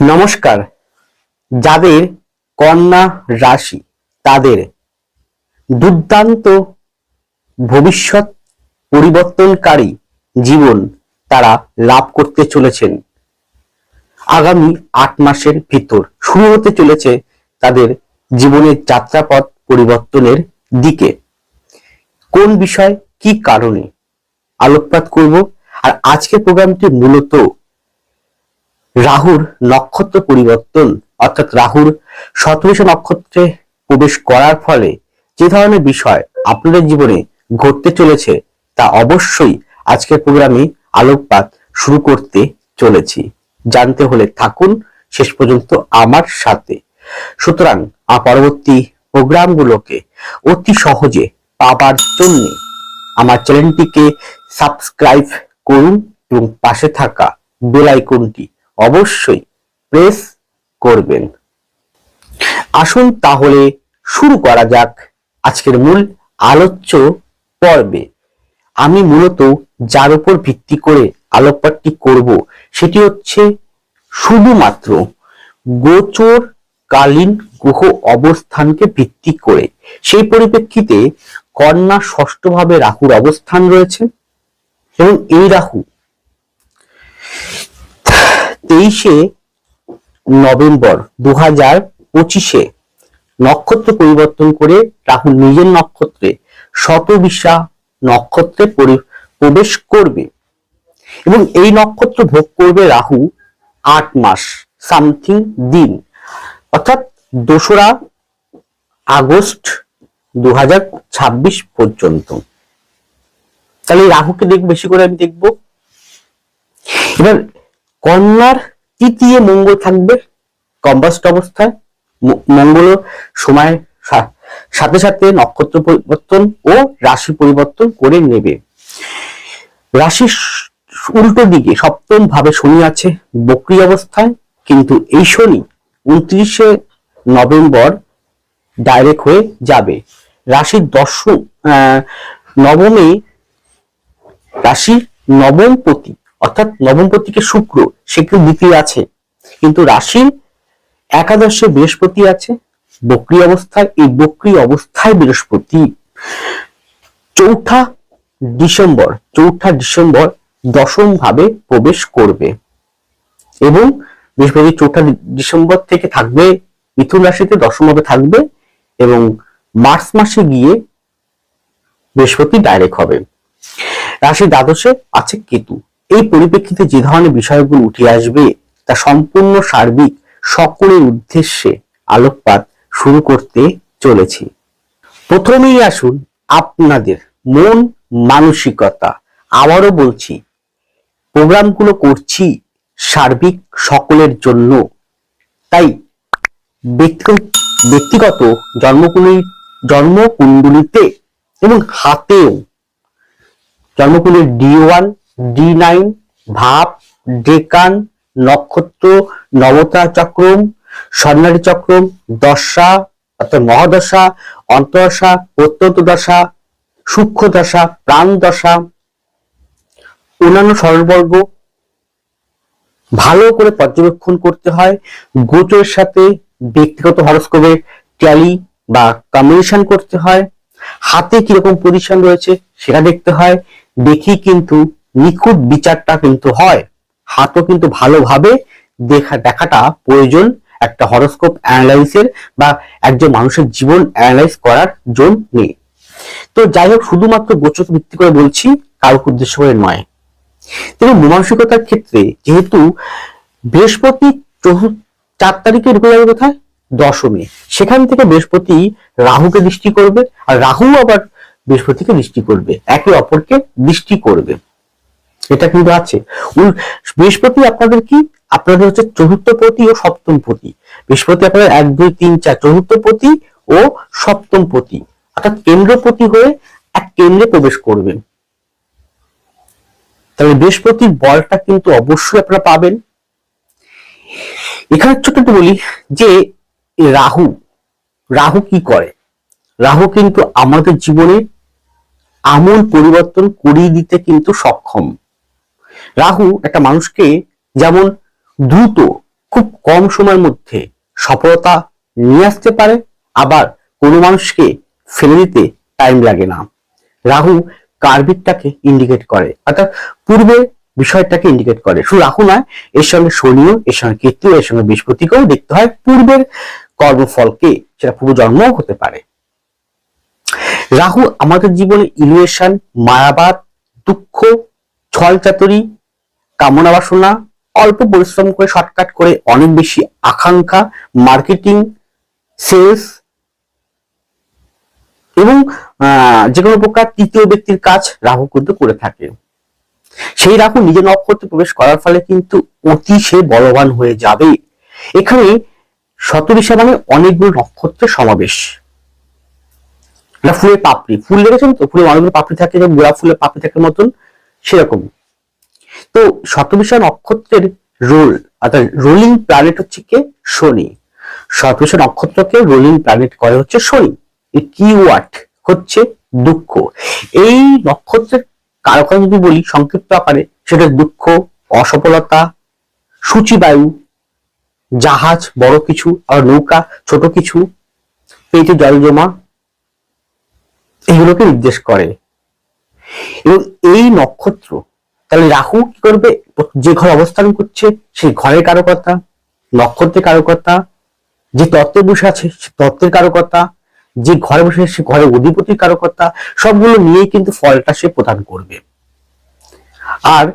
নমস্কার। যাদের কন্যা রাশি, তাদের দুর্দান্ত ভবিষ্যৎ পরিবর্তনকারী জীবন তারা লাভ করতে চলেছেন। আগামী আট মাসের ভিতর শুরু হতে চলেছে তাদের জীবনের যাত্রাপথ পরিবর্তনের দিকে। কোন বিষয়, কি কারণে? আলোকপাত করব। আর আজকের প্রোগ্রামটি মূলত রাহুর নক্ষত্র পরিবর্তন, অর্থাৎ রাহুর শতবিশ নক্ষত্রে প্রবেশ করার ফলে যে ধরনের বিষয় আপনাদের জীবনে ঘটতে চলেছে তা অবশ্যই আজকের প্রোগ্রামে আলোকপাত শুরু করতে চলেছি। জানতে হলে থাকুন, শেষ পর্যন্ত আমার সাথে। সুতরাং পরবর্তী প্রোগ্রামগুলোকে অতি সহজে পাবার জন্য আমার চ্যানেলটিকে সাবস্ক্রাইব করুন এবং পাশে থাকা বেল আইকনটি অবশ্যই প্রেস করবেন। আসুন তাহলে শুরু করা যাক আজকের মূল আলোচ্য পর্বে। আমি মূলত যার উপর ভিত্তি করে আলোকপাতটি করব সেটি হচ্ছে শুধুমাত্র গোচর কালীন গ্রহ অবস্থানকে ভিত্তি করে। সেই পরিপ্রেক্ষিতে কন্যা ষষ্ঠভাবে রাহুর অবস্থান রয়েছে এবং এই রাহু তেইশে নভেম্বর দু হাজার পঁচিশে নক্ষত্র পরিবর্তন করে রাহু নিজের নক্ষত্রে শতবিশা নক্ষত্রে পরি- প্রবেশ করবে। এবং এই নক্ষত্র ভোগ করবে রাহু আট মাস, সামথিং দিন। অর্থাৎ দোসরা আগস্ট দু হাজার ছাব্বিশ পর্যন্ত। তাহলে রাহুকে দেখ, বেশি করে আমি দেখব। এবার কন্যার তৃতীয় মঙ্গল থাকবে। কম্বাস্ট অবস্থায় মঙ্গল সময় সাথে সাথে নক্ষত্র পরিবর্তন ও রাশি পরিবর্তন করে নেবে। রাশির উল্টো দিকে সপ্তম ভাবে শনি আছে বক্রি অবস্থায়, কিন্তু এই শনি উনত্রিশে নভেম্বর ডাইরেক্ট হয়ে যাবে। রাশির দশম নবমে রাশি নবম পতি অর্থাৎ নবম পতিকে শুক্র, সে কিন্তু দ্বিতীয় আছে। কিন্তু রাশির একাদশে বৃহস্পতি আছে, বক্রি অবস্থায়, এই বক্রি অবস্থায় বৃহস্পতি। চৌঠা ডিসেম্বর চৌঠা ডিসেম্বর দশম ভাবে প্রবেশ করবে। এবং বৃহস্পতি চৌঠা ডিসেম্বর থেকে থাকবে, মিথুন রাশিতে দশম ভাবে থাকবে এবং মার্চ মাসে গিয়ে বৃহস্পতি ডাইরেক্ট হবে। রাশি দ্বাদশে আছে কেতু। এই পরিপ্রেক্ষিতে যে ধরনের বিষয়গুলো উঠে আসবে, তা সম্পূর্ণ সার্বিক সকলের উদ্দেশ্যে আলোকপাত শুরু করতে চলেছি। প্রথমেই আসুন আপনাদের মন মানসিকতা। আবারও বলছি, প্রোগ্রামগুলো করছি সার্বিক সকলের জন্য। তাই ব্যক্তি- ব্যক্তিগত জন্মকুণ্ডলী জন্মকুণ্ডলিতে এবং হাতেও জন্মকুণ্ডের ডি ওয়ান ডি নাইন ভাব ডেকান, নক্ষত্র, নবতা চক্রম, স্বর্ণালী চক্রম, দশা, অর্থাৎ মহাদশা, অন্তদশা প্রত্যন্ত দশা, সূক্ষ্ম দশা, প্রাণ দশা, অন্যান্য সরলবর্গ। ভালো করে পর্যবেক্ষণ করতে হয় গোচরের সাথে ব্যক্তিগত হরস্কোপের ট্যালি বা কম্বিনেশন করতে হয়। হাতে কীরকম পজিশন রয়েছে সেটা দেখতে হয়। দেখি কিন্তু নিখুঁত বিচারটা কিন্তু হয়। হাতও কিন্তু ভালোভাবে দেখা, দেখাটা প্রয়োজন। একটা হরস্কোপ অ্যানালাইসিসের বা একজন মানুষের জীবন অ্যানালাইজ করার জন্য তো যাই হোক, শুধুমাত্র গোচর ভিত্তি করে বলছি, কারোর উদ্দেশ্য করে নয়। তবে মীমাংসিকতার ক্ষেত্রে যেহেতু বৃহস্পতি চৌদ্দ, চার তারিখে ঢুকে যাবে কোথায়? দশমে। সেখান থেকে বৃহস্পতি রাহুকে দৃষ্টি করবে, আর রাহু আবার বৃহস্পতিকে দৃষ্টি করবে। একে অপরকে দৃষ্টি করবে। এটা কিন্তু আছে। বৃহস্পতি আপনাদের কি? আপনাদের হচ্ছে চতুর্থ পতি ও সপ্তম পতি বৃহস্পতি আপনাদের এক, দুই, তিন, চার চতুর্থ পতি ও সপ্তম পতি অর্থাৎ কেন্দ্রপতি হয়ে এক কেন্দ্রে প্রবেশ করবেন তাহলে বৃহস্পতির বলটা কিন্তু অবশ্যই আপনারা পাবেন। এখানে ছোট একটু বলি যে রাহু রাহু কি করে? রাহু কিন্তু আমাদের জীবনে আমূল পরিবর্তন করিয়ে দিতে কিন্তু সক্ষম। রাহু একটা মানুষকে যেমন দ্রুত, খুব কম সময়ের মধ্যে সফলতা নিয়ে আসতে পারে, আবার কোনো মানুষকে ফেলে দিতে টাইম লাগে না। রাহু কার্বিকটাকে ইন্ডিকেট করে, অর্থাৎ পূর্বের বিষয়টাকে ইন্ডিকেট করে। শুধু রাহু নয়, এর সঙ্গে শনিও, এর সঙ্গে কেতু, এর সঙ্গে বৃহস্পতিকেও দেখতে হয় পূর্বের কর্মফলকে, সেটা পূর্বজন্মও হতে পারে। রাহু আমাদের জীবনে ইলুয়েশন মায়াবাদ, দুঃখ, ছলচাতুরি কামনা বাসনা অল্প পরিশ্রম করে শর্টকাট করে অনেক বেশি আকাঙ্ক্ষা মার্কেটিং সেলস এবং যে কোনো প্রকার তৃতীয় ব্যক্তির কাজ রাহু কিন্তু করে থাকে। সেই রাহু নিজের নক্ষত্রে প্রবেশ করার ফলে কিন্তু অতি সে বলবান হয়ে যাবে। এখানে শতবিশা মানে অনেকগুলো নক্ষত্রের সমাবেশ। ফুলের পাপড়ি। ফুল দেখেছেন তো? ফুলে অনেকগুলো পাপড়ি থাকে গোলাপ ফুলের পাপড়ি থাকে মতন সেরকম। তো শতবিশা নক্ষত্রের রোল অর্থাৎ রোলিং প্ল্যানেট হচ্ছে কে? শনি। শতবিশা নক্ষত্রকে রোলিং প্ল্যানেট করে হচ্ছে শনি। কিওয়ার্ড হচ্ছে দুঃখ। এই নক্ষত্রের কারকা যদি বলি, সংক্ষিপ্ত আকারে, সেটা দুঃখ, অসফলতা, সূচিবায়ু, জাহাজ, বড় কিছু আর নৌকা, ছোট কিছু পেটে জল জমা, এগুলোকে নির্দেশ করে। এবং এই নক্ষত্র তাহলে রাহু কি করবে? যে ঘর অবস্থান করছে, সেই ঘরের কারকতা নক্ষত্রের কারকতা যে তত্ত্বে বসে আছে, সে তত্ত্বের কারকতা যে ঘরে বসে সে ঘরের অধিপতির কারকতা সবগুলো নিয়ে কিন্তু ফলটা সে প্রদান করবে। আর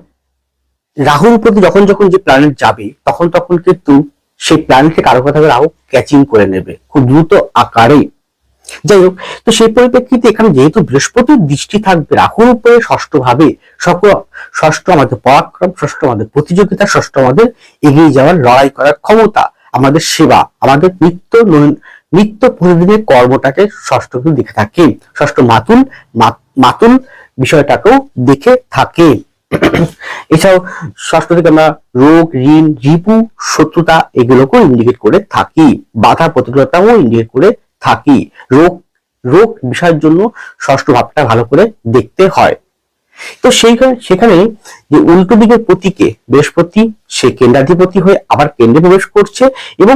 রাহুর প্রতি যখন যখন যে প্ল্যানেট যাবে, তখন তখন কিন্তু সেই প্ল্যানেটের কারকতা রাহু ক্যাচিং করে নেবে। খুব দ্রুত আকারে যাই হোক, তো সেই পরিপ্রেক্ষিতে এখানে যেহেতু বৃহস্পতির দৃষ্টি থাকবে রাহুর উপরে ষষ্ঠ ভাবে সকল ষষ্ঠ আমাদের পরাক্রম, ষষ্ঠ আমাদের প্রতিযোগিতা, ষষ্ঠ আমাদের এগিয়ে যাওয়ার লড়াই করার ক্ষমতা, আমাদের সেবা, আমাদের নিত্য নিত্য প্রতিদিনের কর্মটাকে ষষ্ঠ কিন্তু দেখে থাকে। ষষ্ঠ মাতুল মাতুল বিষয়টাকেও দেখে থাকে। এছাড়াও ষষ্ঠ থেকে আমরা রোগ, ঋণ, রিপু, শত্রুতা এগুলোকেও ইন্ডিকেট করে থাকি। বাধা প্রতিকূলতাও ইন্ডিকেট করে থাকি। রোগ রোগ বিষয়ের জন্য ষষ্ঠ ভাবটা ভালো করে দেখতে হয়। তো সেইখানে, সেখানে যে উল্টো দিকের প্রতীকে বৃহস্পতি, সে কেন্দ্রাধিপতি হয়ে আবার কেন্দ্রে প্রবেশ করছে এবং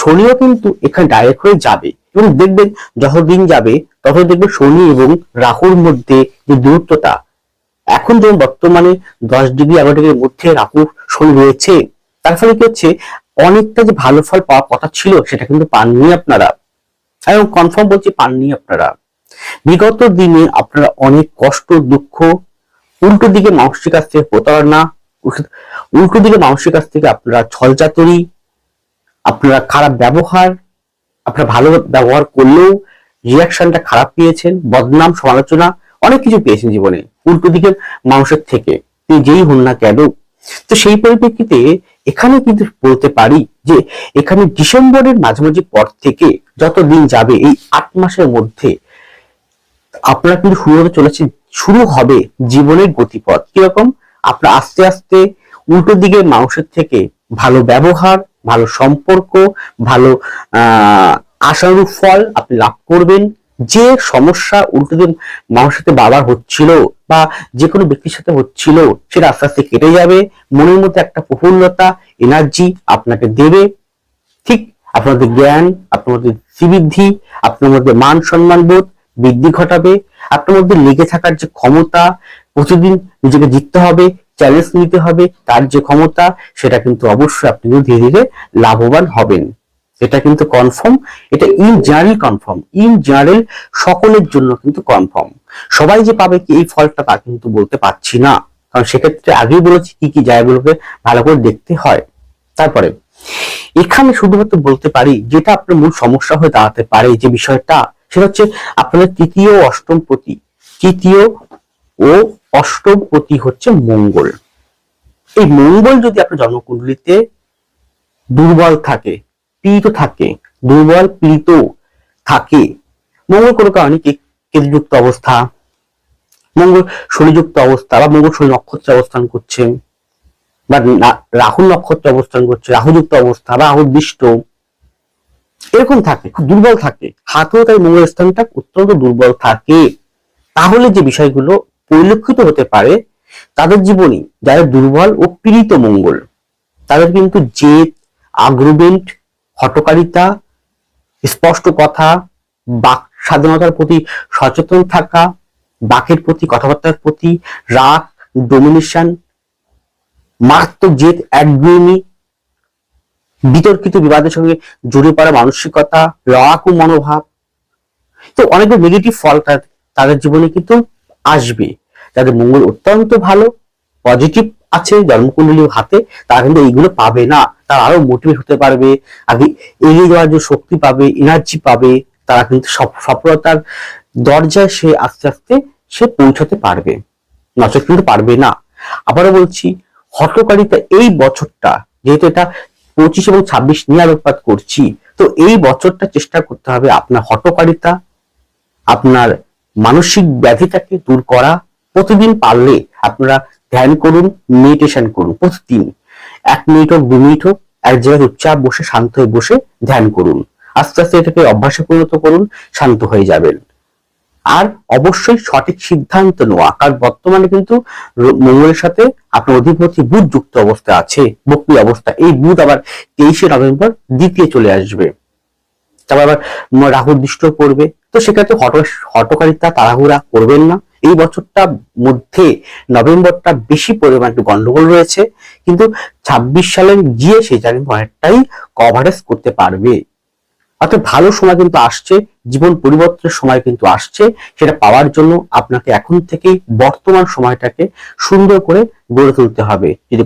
শনিও কিন্তু এখানে ডাইরেক্ট হয়ে যাবে। এবং দেখবেন যতদিন যাবে তত দেখবেন শনি এবং রাহুর মধ্যে যে দূরত্বটা, এখন যেমন বর্তমানে দশ ডিগ্রি এগারো ডিগ্রির মধ্যে রাহু, শনি রয়েছে, তার ফলে কি হচ্ছে, অনেকটা যে ভালো ফল পাওয়ার কথা ছিল, সেটা কিন্তু পাননি আপনারা। এবং কনফার্ম বলছি পাননি আপনারা। বিগত দিনে আপনারা অনেক কষ্ট, দুঃখ, উল্টো দিকে মানুষের কাছ থেকে প্রতারণা, উল্টো দিকে মানুষের কাছ থেকে আপনারা ছলচাতুরি, আপনারা খারাপ ব্যবহার, আপনারা ভালো ব্যবহার করলেও রিয়াকশনটা খারাপ পেয়েছেন, বদনাম, সমালোচনা, অনেক কিছু পেয়েছেন জীবনে, উল্টো দিকে মানুষের থেকে। যেই হন না কেন? তো সেই পরিপ্রেক্ষিতে এখানে কিন্তু বলতে পারি যে এখানে ডিসেম্বরের মাঝামাঝি পর থেকে যত দিন যাবে এই আট মাসের মধ্যে আপনার কিন্তু শুরু হতে চলেছে শুরু হবে জীবনের গতিপথ। কীরকম? আপনার আস্তে আস্তে উল্টো দিকে মানুষের থেকে ভালো ব্যবহার, ভালো সম্পর্ক, ভালো, আহ আশানুরূপ ফল আপনি লাভ করবেন। যে সমস্যা উল্টো দিন সাথে বাবার হচ্ছিল বা যে কোনো ব্যক্তির সাথে হচ্ছিল, সেটা আস্তে আস্তে কেটে যাবে। মনের মধ্যে একটা প্রফুল্লতা এনার্জি আপনাকে দেবে। ঠিক মধ্যে জ্ঞান আপনার মধ্যে শ্রীবৃদ্ধি আপনার মধ্যে মান সম্মান বোধ বৃদ্ধি ঘটাবে। আপনার মধ্যে লেগে থাকার যে ক্ষমতা, প্রতিদিন নিজেকে জিততে হবে চ্যালেঞ্জ নিতে হবে, তার যে ক্ষমতা, সেটা কিন্তু অবশ্যই আপনি ধীরে ধীরে লাভবান হবেন। এটা কিন্তু কনফার্ম এটা in general confirm in general সকলের জন্য কিন্তু কনফার্ম সবাই যে পাবে কি এই ফলটা তা কিন্তু বলতে পারছি না। কারণ সেক্ষেত্রে আগেই বলেছি কি কি জায়গাগুলোকে ভালো করে দেখতে হয়। তারপরে, এখানে শুধুমাত্র বলতে পারি, যেটা আপনার মূল সমস্যা হয়ে দাঁড়াতে পারে যে বিষয়টা, সেটা হচ্ছে আপনাদের তৃতীয় অষ্টম পতি তৃতীয় ও অষ্টম পতি হচ্ছে মঙ্গল। এই মঙ্গল যদি আপনার জন্মকুণ্ডলিতে দুর্বল থাকে পীড়িত থাকে, দুর্বল পীড়িত থাকে। মঙ্গল কোনো কারণে কেতুযুক্ত অবস্থা, মঙ্গল শনিযুক্ত অবস্থা বা মঙ্গল শনি নক্ষত্রে অবস্থান করছে বা না- রাহু নক্ষত্রে অবস্থান করছে, রাহুযুক্ত অবস্থা বা দৃষ্ট এরকম থাকে, খুব দুর্বল থাকে। হাতেও তাই মঙ্গল স্থানটা অত্যন্ত দুর্বল থাকে। তাহলে যে বিষয়গুলো পরিলক্ষিত হতে পারে, তাদের জীবনী, যারা দুর্বল ও পীড়িত মঙ্গল, তাদের কিন্তু জেদ আগ্রুমেন্ট হটকারিতা, স্পষ্ট কথা, বাক স্বাধীনতার প্রতি সচেতন থাকা, বাকের প্রতি, কথাবার্তার প্রতি রাগ ডোমিনেশন মারাত্মক জেদ একগুমি বিতর্কিত বিবাদের সঙ্গে জড়ে পড়া মানসিকতা লড়াকু মনোভাব। তো অনেকগুলো নেগেটিভ ফল তাদের জীবনে কিন্তু আসবে। তাদের মঙ্গল অত্যন্ত ভালো পজিটিভ আছে জন্মকুণ্ডলী হাতে, তারা কিন্তু এইগুলো পাবে না। তারা আরও মোটিভেট হতে পারবে, আগে এগিয়ে যাওয়ার যে শক্তি পাবে এনার্জি পাবে, তারা কিন্তু সফলতার দরজায় সে আস্তে আস্তে সে পৌঁছাতে পারবে। নচেত কিন্তু পারবে না। আবারও বলছি, হটকারিতা এই বছরটা, যেহেতু এটা পঁচিশ এবং ছাব্বিশ নিয়ে আলোকপাত করছি, তো এই বছরটা চেষ্টা করতে হবে আপনার হটকারিতা, আপনার মানসিক ব্যাধিটাকে দূর করা। প্রতিদিন পারলে আপনারা ধ্যান করুন মেডিটেশন করুন, প্রতিদিন। এক মিনিট হোক, দু মিনিট হোক, এক জায়গায় চুপচাপ বসে, শান্ত হয়ে বসে ধ্যান করুন। আস্তে আস্তে এটাকে অভ্যাসে পরিণত করুন, শান্ত হয়ে যাবেন। আর অবশ্যই সঠিক সিদ্ধান্ত নেওয়া, কারণ বর্তমানে কিন্তু মঙ্গলের সাথে আপনার অধিপতি বুধ যুক্ত অবস্থা আছে, বক্রি অবস্থা। এই বুধ আবার তেইশে নভেম্বর দ্বিতীয় চলে আসবে। তারপর আবার রাহু দৃষ্ট পড়বে। তো সেক্ষেত্রে হট, হটকারিতা, তাড়াহুড়া করবেন না। এই বছরটা মধ্যে নভেম্বরটা বেশি পরিমাণ একটু গন্ডগোল রয়েছে, কিন্তু ছাব্বিশ সালে গিয়ে সেই কিন্তু অনেকটাই কভারেজ করতে পারবে। অর্থাৎ ভালো সময় কিন্তু আসছে, জীবন পরিবর্তনের সময় কিন্তু আসছে, সেটা পাওয়ার জন্য আপনাকে এখন থেকেই বর্তমান সময়টাকে সুন্দর করে গড়ে তুলতে হবে। যদি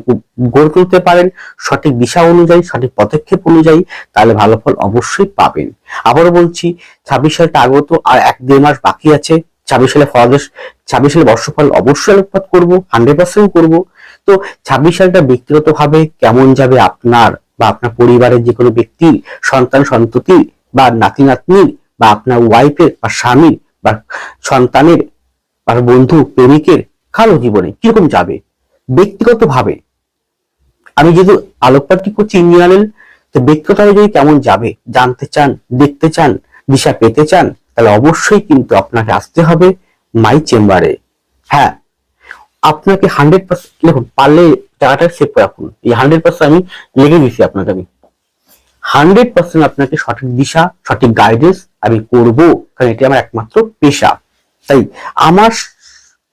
গড়ে তুলতে পারেন, সঠিক দিশা অনুযায়ী, সঠিক পদক্ষেপ অনুযায়ী, তাহলে ভালো ফল অবশ্যই পাবেন। আবারও বলছি, ছাব্বিশ সালটা আগত আর এক দেড় মাস বাকি আছে ছাব্বিশ সালে ফলাদেশ ছাব্বিশ সালে বর্ষফল অবশ্যই আলোকপাত করব হান্ড্রেড পার্সেন্ট করব। তো ছাব্বিশ সালটা ব্যক্তিগত ভাবে কেমন যাবে আপনার বা আপনার পরিবারের যে কোনো ব্যক্তির সন্তান, সন্ততি বা নাতি, নাতনির বা আপনার ওয়াইফের বা স্বামীর বা সন্তানের বা বন্ধু, প্রেমিকের কারও জীবনে কীরকম যাবে? ব্যক্তিগত ভাবে আমি যেহেতু আলোকপাতটি করছি ইঞ্জিনিয়ারের তো ব্যক্তিগত ব্যক্তিগতভাবে যদি কেমন যাবে, জানতে চান, দেখতে চান, দিশা পেতে চান তাহলে অবশ্যই কিন্তু আপনাকে আসতে হবে মাই চেম্বারে হ্যাঁ আপনাকে হান্ড্রেড পার্সেন্ট দেখুন, পারলে টাকাটা সেভ করে রাখুন। এই হান্ড্রেড পার্সেন্ট আমি লেগে দিচ্ছি আপনাকে আমি। হান্ড্রেড পার্সেন্ট আপনাকে সঠিক দিশা, সঠিক গাইডেন্স আমি করব, কারণ এটি আমার একমাত্র পেশা। তাই আমার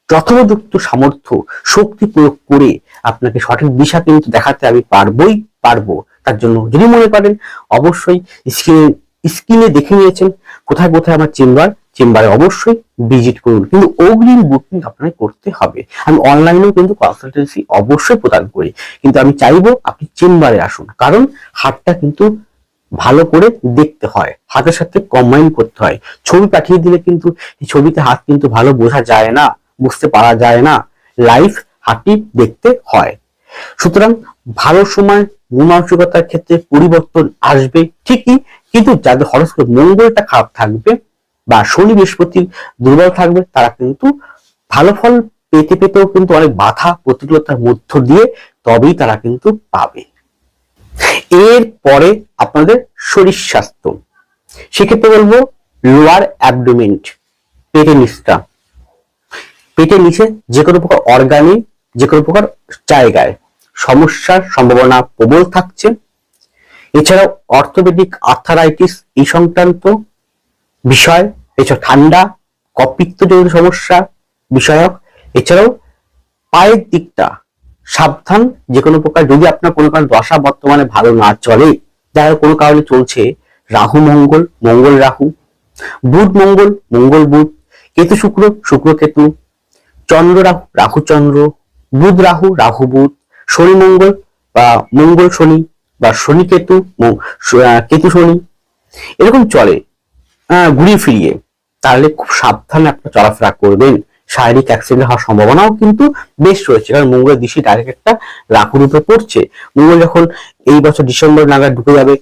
যথোপযুক্ত সামর্থ্য, শক্তি প্রয়োগ করে আপনাকে সঠিক দিশা কিন্তু দেখাতে আমি পারবই, পারব। তার জন্য যদি মনে করেন, অবশ্যই স্ক্রিনে স্ক্রিনে দেখে নিয়েছেন। কোথায় কোথায় আমার চেম্বার? চেম্বারে অবশ্যই ভিজিট করুন। কিন্তু অগ্রিম বুকিং আপনাকে করতে হবে। আমি অনলাইনেও কিন্তু কনসালটেন্সি অবশ্যই প্রদান করি। কিন্তু আমি চাইব আপনি চেম্বারে আসুন। কারণ হাতটা কিন্তু ভালো করে দেখতে হয়। হাতের সাথে কম্বাইন করতে হয়। ছবি পাঠিয়ে দিলে কিন্তু ছবিতে হাত কিন্তু ভালো বোঝা যায় না, বুঝতে পারা যায় না। লাইভ হাতটি দেখতে হয়। সুতরাং ভালো সময় মন ক্ষেত্রে পরিবর্তন আসবে ঠিকই। কিন্তু যাদের হরস্কোপ মঙ্গলটা খারাপ থাকবে বা শনি বৃহস্পতি দুর্বল থাকবে, তারা কিন্তু ভালো ফল পেতে পেতেও কিন্তু অনেক বাধা প্রতিকূলতার মধ্য দিয়ে তবেই তারা কিন্তু পাবে। এর পরে আপনাদের শরীর স্বাস্থ্য। সেক্ষেত্রে বলব লোয়ার অ্যাবডোমেন্ট পেটের নিচটা। পেটের নিচে যে কোনো প্রকার অর্গানে যে কোনো প্রকার জায়গায় সমস্যার সম্ভাবনা প্রবল থাকছে। এছাড়াও অর্থোপেডিক আর্থারাইটিস এই সংক্রান্ত বিষয় এছাড়া ঠান্ডা কপিত্তজনিত সমস্যা বিষয়ক, এছাড়াও পায়ের দিকটা সাবধান যে কোনো প্রকার যদি আপনার কোনো কারণ দশা বর্তমানে ভালো না চলে যারা কোনো কারণে চলছে, রাহু, মঙ্গল মঙ্গল রাহু, বুধ, মঙ্গল মঙ্গল বুধ, কেতু, শুক্র শুক্র, কেতু, চন্দ্র, রাহু রাহু, চন্দ্র, বুধ, রাহু রাহু, বুধ, শনি, মঙ্গল বা মঙ্গল, শনি বা শনি কেতু কেতু শনি, এরকম চলে ঘুরিয়ে ফিরিয়ে। তাহলে খুব সাবধানে আপনার চলাফেরা করবেন। শারীরিক অ্যাক্সিডেন্ট হওয়ার সম্ভাবনাও কিন্তু বেশ রয়েছে, কারণ মঙ্গলের দৃষ্টি ডাইরেক্ট একটা রাহুর উপরে পড়ছে। মঙ্গল যখন এই বছর ডিসেম্বর নাগাদ ঢুকে যাবে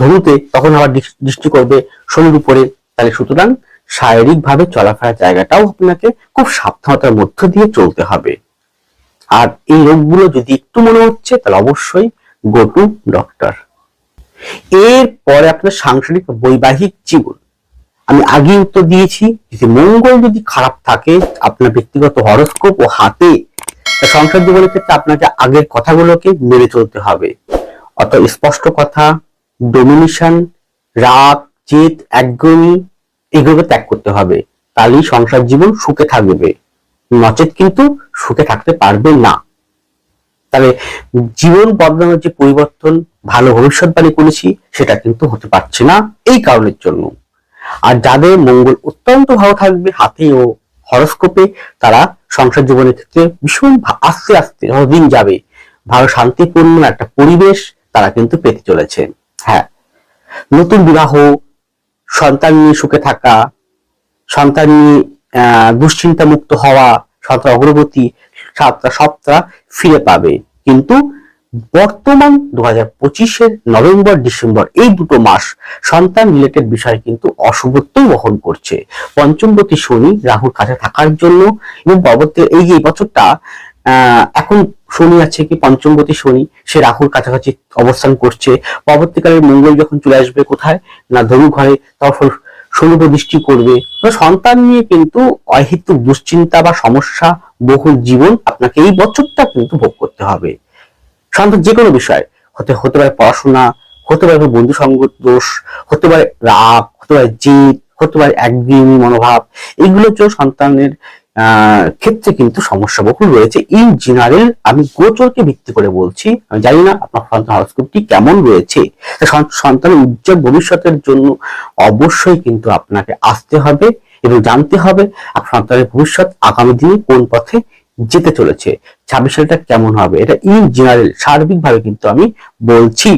ধনুতে, তখন আবার দৃষ্টি করবে শনির উপরে। তাহলে সুতরাং শারীরিক ভাবে চলাফেরার জায়গাটাও আপনাকে খুব সাবধানতার মধ্য দিয়ে চলতে হবে। আর এই রোগগুলো যদি একটু মনে হচ্ছে, তাহলে অবশ্যই গো টু ডক্টর এর পরে আপনার সাংসারিক বৈবাহিক জীবন। আমি আগে উত্তর দিয়েছি যে মঙ্গল যদি খারাপ থাকে, আপনার ব্যক্তিগত হরস্কোপ ও হাতে সংসার জীবনের ক্ষেত্রে আপনাকে আগের কথাগুলোকে মেনে চলতে হবে। অর্থাৎ স্পষ্ট কথা ডোমিনেশন রাগ, জেদ, একগমি, এগুলোকে ত্যাগ করতে হবে। তাহলেই সংসার জীবন সুখে থাকবে। নচেত কিন্তু সুখে থাকতে পারবে না। তাহলে জীবন বদলানোর যে পরিবর্তন, ভালো ভবিষ্যৎবাণী করেছি, সেটা কিন্তু হতে পারছে না এই কারণের জন্য। আর যাদের মঙ্গল অত্যন্ত ভালো থাকবে, হাতে ও হরস্কোপে, তারা সংসার জীবনের ক্ষেত্রে ভীষণ আস্তে আস্তে দিন যাবে। ভালো শান্তিপূর্ণ একটা পরিবেশ তারা কিন্তু পেতে চলেছে। হ্যাঁ। নতুন বিবাহ, সন্তান নিয়ে সুখে থাকা, সন্তান নিয়ে দুশ্চিন্তা মুক্ত হওয়া, সন্তান অগ্রগতি সবটা সবটা ফিরে পাবে। কিন্তু বর্তমান দু হাজার পঁচিশের নভেম্বর, ডিসেম্বর, এই দুটো মাস সন্তান রিলেটেড বিষয় কিন্তু অশুভত্বই বহন করছে। পঞ্চমবতী শনি রাহুর কাছে থাকার জন্য এবং পরবর্তী এই যে বছরটা এখন শনি আছে কি পঞ্চমপতি শনি, সে রাহুর কাছাকাছি অবস্থান করছে। পরবর্তীকালে মঙ্গল যখন চলে আসবে কোথায়? না ধনু ঘরে, তখন শনি দৃষ্টি করবে। সন্তান নিয়ে কিন্তু অহেতুক দুশ্চিন্তা বা সমস্যা বহুল জীবন আপনাকে এই বছরটা কিন্তু ভোগ করতে হবে। সন্তান যে কোনো বিষয়, হতে হতে পারে পড়াশোনা, হতে পারে বন্ধু সঙ্গ দোষ, হতে পারে রাগ, হতে পারে জিদ, হতে পারে একঘেয়েমি মনোভাব এগুলোর জন্য সন্তানের ক্ষেত্রে কিন্তু সমস্যা বহুল রয়েছে। ইন জেনারেল আমি গোচরকে ভিত্তি করে বলছি, আমি জানি না আপনার সন্তান হরস্কোপটি কেমন রয়েছে। সন্তানের উজ্জ্বল ভবিষ্যতের জন্য অবশ্যই কিন্তু আপনাকে আসতে হবে। এবং জানতে হবে সন্তানের ভবিষ্যৎ আগামী দিনে কোন পথে যেতে চলেছে। ছাব্বিশ সালটা কেমন হবে? এটা ইন জেনারেল সার্বিকভাবে কিন্তু আমি বলছি।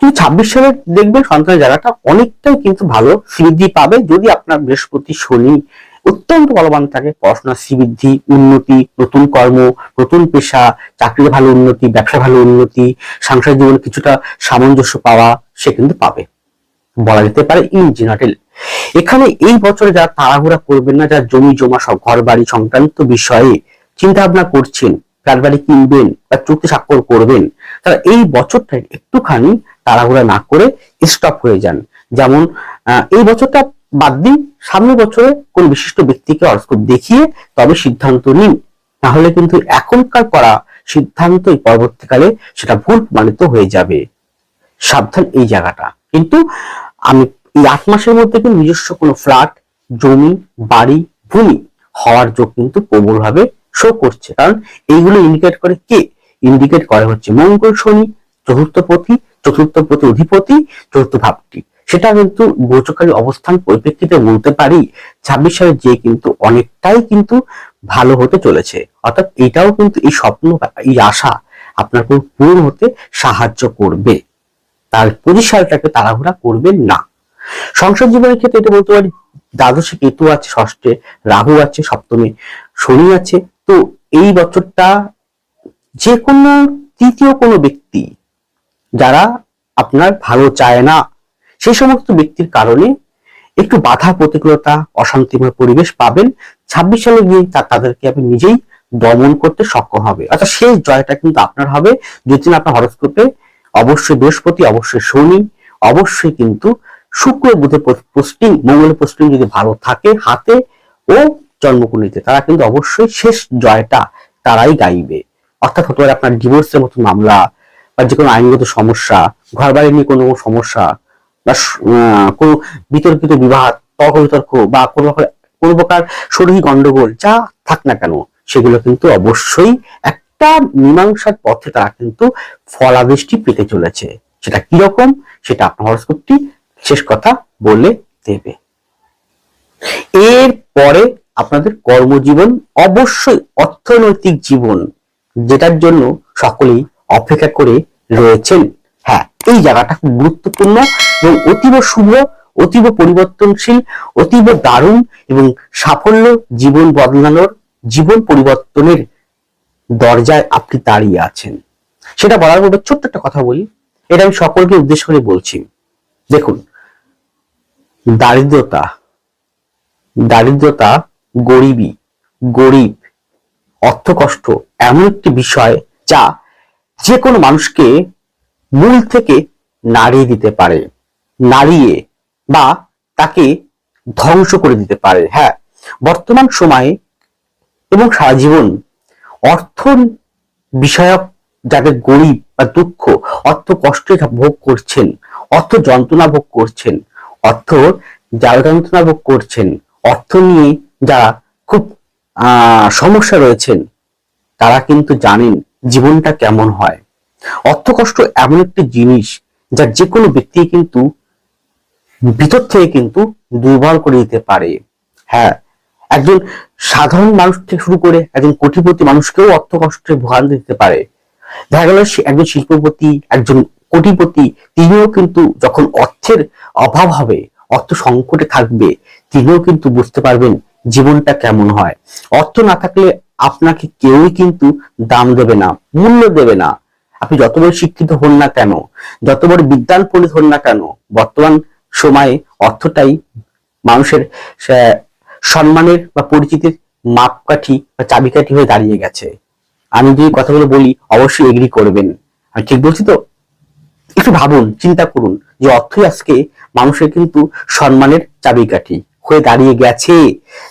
কিন্তু ছাব্বিশ সালে দেখবেন সন্তানের জায়গাটা অনেকটাই কিন্তু ভালো বৃদ্ধি পাবে। যদি আপনার বৃহস্পতি শনি অত্যন্ত বলবান থাকে, পড়াশোনার শ্রীবৃদ্ধি, উন্নতি, নতুন কর্ম, নতুন পেশা, চাকরির ভালো উন্নতি ব্যবসা ভালো উন্নতি, সাংসারিক জীবনে কিছুটা সামঞ্জস্য পাওয়া সে কিন্তু পাবে। বলা যেতে পারে ইন জেনারেল এখানে এই বছরে যারা তাড়াহুড়া করবেন না, যারা জমি, জমা সব ঘর বাড়ি সংক্রান্ত বিষয়ে চিন্তা ভাবনা করছেন ফ্ল্যাট বাড়ি কিনবেন বা চুক্তি স্বাক্ষর করবেন, তারা এই বছরটা একটুখানি তাড়াহুড়া না করে স্টপ হয়ে যান। যেমন এই বছরটা বাদ দিন, সামনের বছরে কোন বিশিষ্ট ব্যক্তিকে হরস্কোপ দেখিয়ে তবে সিদ্ধান্ত নিন। তাহলে কিন্তু এখনকার করা সিদ্ধান্তই পরবর্তীকালে সেটা ভুল প্রমাণিত হয়ে যাবে। সাবধান এই জায়গাটা। কিন্তু আমি এই আট মাসের মধ্যে কিন্তু নিজস্ব কোনো ফ্ল্যাট, জমি, বাড়ি, ভূমি হওয়ার যোগ কিন্তু প্রবলভাবে শো করছে। কারণ এইগুলো ইন্ডিকেট করে কে? ইন্ডিকেট করে হচ্ছে মঙ্গল শনি, চতুর্থ পতি চতুর্থ পতি অধিপতি, চতুর্থ ভাবটি। সেটা কিন্তু গোচকারী অবস্থান পরিপ্রেক্ষিতে বলতে পারি, ছাব্বিশ সালে যে কিন্তু অনেকটাই কিন্তু ভালো হতে চলেছে। অর্থাৎ এটাও কিন্তু এই স্বপ্ন এই আশা আপনার পুরো পূরণ হতে সাহায্য করবে। তার পঁচিশ সালটাকে তাড়াহুড়া করবেন না। সংসদ জীবনের ক্ষেত্রে এটা বলতে পারি, দ্বাদশে কেতু আছে, ষষ্ঠে রাহু আছে, সপ্তমে শনি আছে। তো এই বছরটা যে কোনো তৃতীয় কোনো ব্যক্তি যারা আপনার ভালো চায় না, সেই সমস্ত ব্যক্তির কারণে একটু বাধা প্রতিকূলতা, অশান্তিময় পরিবেশ পাবেন। ছাব্বিশ সালে গিয়ে তাদেরকে আপনি নিজেই দমন করতে সক্ষম হবে। অর্থাৎ শেষ জয়টা কিন্তু আপনার হবে। যদি না আপনার হরস্কোপে অবশ্যই বৃহস্পতি, অবশ্যই শনি, অবশ্যই কিন্তু শুক্র, বুধের পোস্টিং মঙ্গলের পোস্টিং যদি ভালো থাকে হাতে ও জন্মকুণ্ডিতে তারা কিন্তু অবশ্যই শেষ জয়টা তারাই গাইবে। অর্থাৎ হতে পারে আপনার ডিভোর্সের মতো মামলা বা যে কোনো আইনগত সমস্যা ঘর বাড়ি নিয়ে কোনো সমস্যা বা কোনো বিতর্কিত বিবাদ তর্ক বিতর্ক বা কোনো প্রকার- কোনো প্রকার শরীর গন্ডগোল যা থাক না কেন, সেগুলো কিন্তু অবশ্যই একটা মীমাংসার পথে তারা কিন্তু ফলাদৃষ্টি পেতে চলেছে। সেটা কীরকম? সেটা আপনার হরস্কোপটি শেষ কথা বলে দেবে। এর পরে আপনাদের কর্মজীবন, অবশ্যই অর্থনৈতিক জীবন, যেটার জন্য সকলেই অপেক্ষা করে রয়েছেন। হ্যাঁ এই জায়গাটা খুব গুরুত্বপূর্ণ এবং অতীব শুভ, অতীব পরিবর্তনশীল, অতীব দারুণ এবং সাফল্য জীবন বদলানোর, জীবন পরিবর্তনের দরজায় আপনি দাঁড়িয়ে আছেন। সেটা বলার পূর্বে ছোট্ট একটা কথা বলি। এটা আমি সকলকে উদ্দেশ্য করে বলছি। দেখুন, দারিদ্রতা দারিদ্রতা গরিবী, গরিব, অর্থকষ্ট এমন একটি বিষয় যা যে কোনো মানুষকে মূল থেকে নাড়িয়ে দিতে পারে, নাড়িয়ে বা তাকে ধ্বংস করে দিতে পারে। হ্যাঁ বর্তমান সময়ে এবং সারা জীবন অর্থ বিষয়ক যাদের গরিব বা দুঃখ, অর্থ কষ্টে ভোগ করছেন, অর্থ যন্ত্রণা ভোগ করছেন, অর্থ যারা যন্ত্রণা ভোগ করছেন, অর্থ নিয়ে যারা খুব সমস্যা রয়েছেন, তারা কিন্তু জানেন জীবনটা কেমন হয়। অর্থ কষ্ট এমন একটি জিনিস যা যে কোনো ব্যক্তি কিন্তু ভিতর থেকে কিন্তু দুর্বল করে দিতে পারে। হ্যাঁ একজন সাধারণ মানুষ থেকে শুরু করে একজন কোটিপতি মানুষকেও অর্থ কষ্টে ভোগান্তি দিতে পারে। দেখা গেল একজন শিল্পপতি, একজন কোটিপতি, তিনিও কিন্তু যখন অর্থের অভাব হবে, অর্থ সংকটে থাকবে, তিনিও কিন্তু বুঝতে পারবেন জীবনটা কেমন হয়। অর্থ না থাকলে আপনাকে কেউই কিন্তু দাম দেবে না, মূল্য দেবে না। আপনি যত বড় শিক্ষিত হন না কেন, যত বড় বিদ্যান পণ্ডিত হন না কেন, বর্তমান সময়ে অর্থটাই মানুষের সম্মানের বা পরিচিতির মাপকাঠি বা চাবিকাঠি হয়ে দাঁড়িয়ে গেছে। আমি যদি কথাগুলো বলি, অবশ্যই এগ্রি করবেন। আমি ঠিক বলছি তো? একটু ভাবুন, চিন্তা করুন যে অর্থই আজকে মানুষের কিন্তু সম্মানের চাবিকাঠি হয়ে দাঁড়িয়ে গেছে।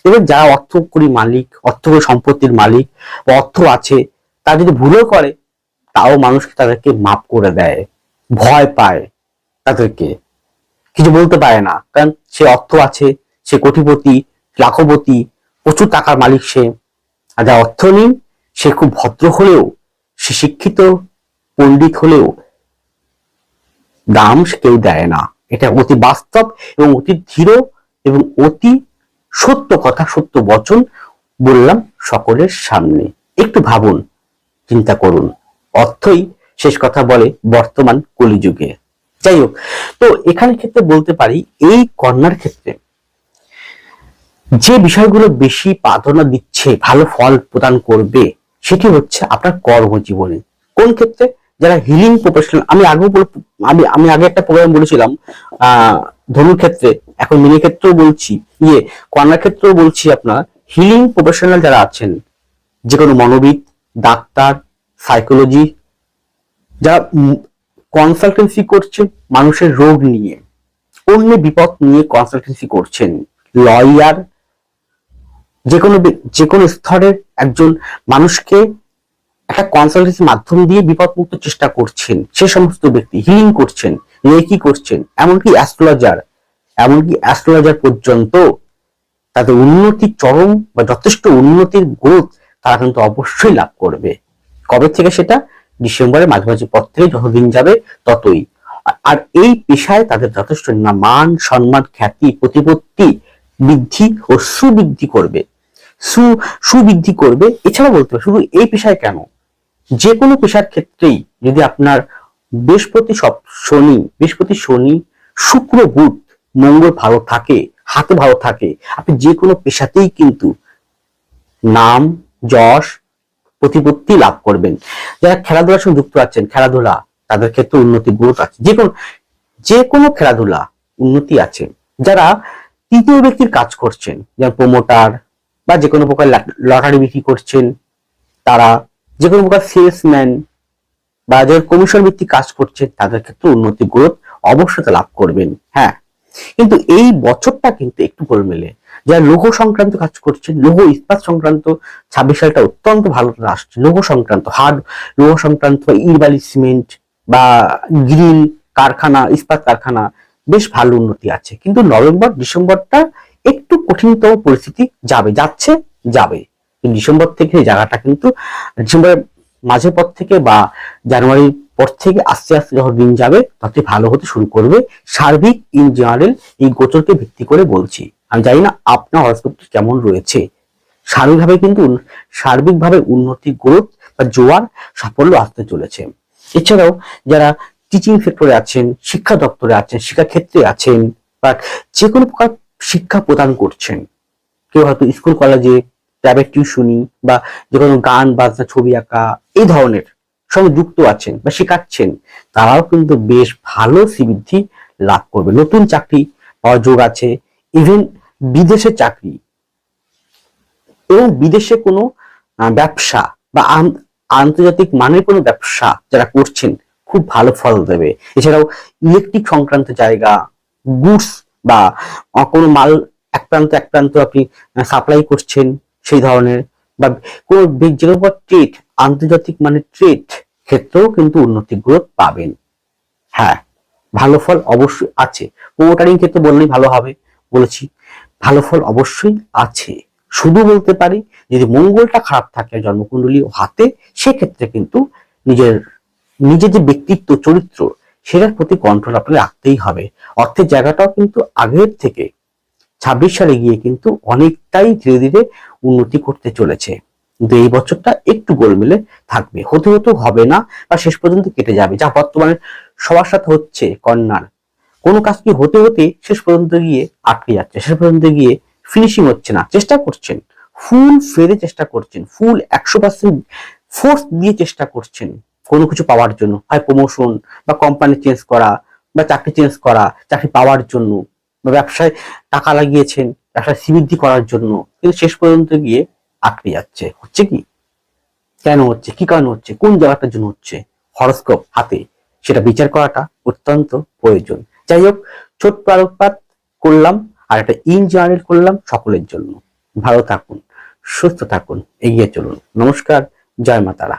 এবার যারা অর্থ করি মালিক অর্থ সম্পত্তির মালিক বা অর্থ আছে তা যদি ভুলও করে, তাও মানুষকে তাদেরকে মাপ করে দেয়, ভয় পায় তাদেরকে। কিছু বলতে পারে না, কারণ সে অর্থ আছে, সে কোটিপতি লাখপতি, প্রচুর টাকার মালিক সে। আর যা অর্থ নেই, সে খুব ভদ্র হলেও, সে শিক্ষিত, পণ্ডিত হলেও দাম কেউ দেয় না। এটা অতি বাস্তব এবং অতি ধীর এবং অতি সত্য কথা, সত্য বচন বললাম সকলের সামনে। একটু ভাবুন, চিন্তা করুন। অর্থই শেষ কথা বলে বর্তমান কলিযুগে। যাই হোক, তো এখানে ক্ষেত্রে বলতে পারি, এই কন্যার ক্ষেত্রে যে বিষয়গুলো বেশি প্রাধান্য দিচ্ছে, ভালো ফল প্রদান করবে, সেটি হচ্ছে আপনার কর্মজীবনে। কোন ক্ষেত্রে? যারা হিলিং প্রফেশনাল আমি বল- আমি আমি আগে একটা প্রোগ্রাম বলেছিলাম আহ ধনুর ক্ষেত্রে, এখন মিনের ক্ষেত্রেও বলছি ইয়ে কন্যার ক্ষেত্রেও বলছি আপনার হিলিং প্রফেশনাল যারা আছেন, যে কোনো মনোবিদ, ডাক্তার সাইকোলজি যারা কনসালটেন্সি করছেন মানুষের রোগ নিয়ে, অন্য বিপদ নিয়ে কনসালটেন্সি করছেন লয়ার যে কোনো যে কোনো স্তরের একজন মানুষকে একটা কনসালটেন্সির মাধ্যম দিয়ে বিপদ মুক্ত চেষ্টা করছেন। সে সমস্ত ব্যক্তি হিলিং করছেন রেকি করছেন, এমনকি অ্যাস্ট্রোলজার এমনকি অ্যাস্ট্রোলজার পর্যন্ত তাদের উন্নতি চরম বা যথেষ্ট উন্নতির গ্রোথ তারা কিন্তু অবশ্যই লাভ করবে। কবে থেকে সেটা? ডিসেম্বরের মাঝামাঝি পর থেকে যতদিন যাবে ততই। আর এই পেশায় তাদের যথেষ্ট মান সম্মান, খ্যাতি, প্রতিপত্তি বৃদ্ধি ও সুবৃদ্ধি করবে। সু, সুবৃদ্ধি করবে। এছাড়া বলতে হবে শুধু এই পেশায় কেন? যে কোনো পেশার ক্ষেত্রেই যদি আপনার বৃহস্পতি সব শনি, বৃহস্পতি শনি, শুক্র, বুধ, মঙ্গল ভালো থাকে, হাতে ভালো থাকে, আপনি যে কোনো পেশাতেই কিন্তু নাম, যশ, প্রতিপত্তি লাভ করবেন। যারা খেলাধুলার সঙ্গে যুক্ত আছেন, খেলাধুলা, তাদের ক্ষেত্রে উন্নতি গ্রোথ আছে। যে কোনো যে কোনো খেলাধুলা উন্নতি আছে। যারা তৃতীয় ব্যক্তির কাজ করছেন, যেমন প্রমোটার বা যে কোনো প্রকার লটারি বিক্রি করছেন তারা, যে কোনো প্রকার সেলসম্যান বা যারা কমিশন ভিত্তিক কাজ করছে তাদের ক্ষেত্রে উন্নতি গ্রোথ অবশ্যই লাভ করবেন হ্যাঁ। কিন্তু এই বছরটা কিন্তু একটু গোলমেলে। যারা লৌহ সংক্রান্ত কাজ করছেন, লৌহ ইস্পাত সংক্রান্ত ছাব্বিশ সালটা অত্যন্ত ভালো আসছে। লৌহ সংক্রান্ত হার্ড, লৌহ সংক্রান্ত বা ইটবালি সিমেন্ট বা গ্রিল, কারখানা, ইস্পাত কারখানা, বেশ ভালো উন্নতি আছে। কিন্তু নভেম্বর, ডিসেম্বরটা একটু কঠিনতম পরিস্থিতি যাবে, যাচ্ছে, যাবে। ডিসেম্বর থেকে জায়গাটা কিন্তু, ডিসেম্বরের মাঝের পর থেকে বা জানুয়ারির পর থেকে আস্তে আস্তে যখন দিন যাবে ততই ভালো হতে শুরু করবে সার্বিক ইন জেনারেল এই গোচরকে ভিত্তি করে বলছি। আমি জানি না আপনার হরস্কোপটি কেমন রয়েছে। সার্বিকভাবে কিন্তু, সার্বিকভাবে উন্নতি গ্রোথ বা জোয়ার সাফল্য আসতে চলেছে। এছাড়াও যারা টিচিং সেক্টরে আছেন, শিক্ষা দপ্তরে আছেন, শিক্ষাক্ষেত্রে আছেন, বা যে কোনো প্রকার শিক্ষা প্রদান করছেন। কেউ হয়তো স্কুল কলেজে প্রাইভেট টিউশনি বা যে কোনো গান, বাজনা, ছবি আঁকা, এই ধরনের সঙ্গে যুক্ত আছেন বা শেখাচ্ছেন, তারাও কিন্তু বেশ ভালো শ্রীবৃদ্ধি লাভ করবে। নতুন চাকরি পাওয়ার যোগ আছে ইভেন বিদেশে চাকরি। এবং বিদেশে কোনো ব্যবসা বা আন- আন্তর্জাতিক মানের কোনো ব্যবসা যারা করছেন, খুব ভালো ফল দেবে। এছাড়াও ইলেকট্রিক সংক্রান্ত জায়গা গুডস বা কোনো মাল এক প্রান্ত এক প্রান্ত আপনি সাপ্লাই করছেন সেই ধরনের বা কোনো বে- যে কোনো ট্রেড আন্তর্জাতিক মানে ট্রেড ক্ষেত্রেও কিন্তু উন্নতি গ্রোথ পাবেন। হ্যাঁ ভালো ফল অবশ্যই আছে। প্রোমোটারিং ক্ষেত্রে বললেই ভালো হবে, বলেছি। ভালো ফল অবশ্যই আছে। শুধু বলতে পারি, যদি মঙ্গলটা খারাপ থাকে জন্মকুণ্ডলী হাতে, সেক্ষেত্রে কিন্তু নিজের নিজের যে ব্যক্তিত্ব, চরিত্র সেটার প্রতি কন্ট্রোল আপনাকে রাখতেই হবে। অর্থের জায়গাটাও কিন্তু আগের থেকে ছাব্বিশ সালে গিয়ে কিন্তু অনেকটাই ধীরে ধীরে উন্নতি করতে চলেছে। কিন্তু এই বছরটা একটু গোলমেলে থাকবে। হতে হতেও হবে না বা শেষ পর্যন্ত কেটে যাবে। যা বর্তমানে সবার সাথে হচ্ছে, কন্যার। কোনো কাজ কি হতে হতে শেষ পর্যন্ত গিয়ে আটকে যাচ্ছে। শেষ পর্যন্ত গিয়ে ফিনিশিং হচ্ছে না। চেষ্টা করছেন। ফুল ফেরে চেষ্টা করছেন। ফুল একশো পার্সেন্ট ফোর্স দিয়ে চেষ্টা করছেন। কোনো কিছু পাওয়ার জন্য, হয় প্রমোশন বা কোম্পানি চেঞ্জ করা বা চাকরি চেঞ্জ করা, চাকরি পাওয়ার জন্য বা ব্যবসায় টাকা লাগিয়েছেন, ব্যবসায় শ্রীবৃদ্ধি করার জন্য। কিন্তু শেষ পর্যন্ত গিয়ে আটকে যাচ্ছে। হচ্ছে কি? কেন হচ্ছে? কি কারণে হচ্ছে? কোন জায়গাটার জন্য হচ্ছে? হরস্কোপ হাতে। সেটা বিচার করাটা অত্যন্ত প্রয়োজন। যাই হোক ছোট্ট আলোকপাত করলাম আর একটা ইন জেনারেল করলাম সকলের জন্য। ভালো থাকুন, সুস্থ থাকুন, এগিয়ে চলুন। নমস্কার, জয় মাতারা।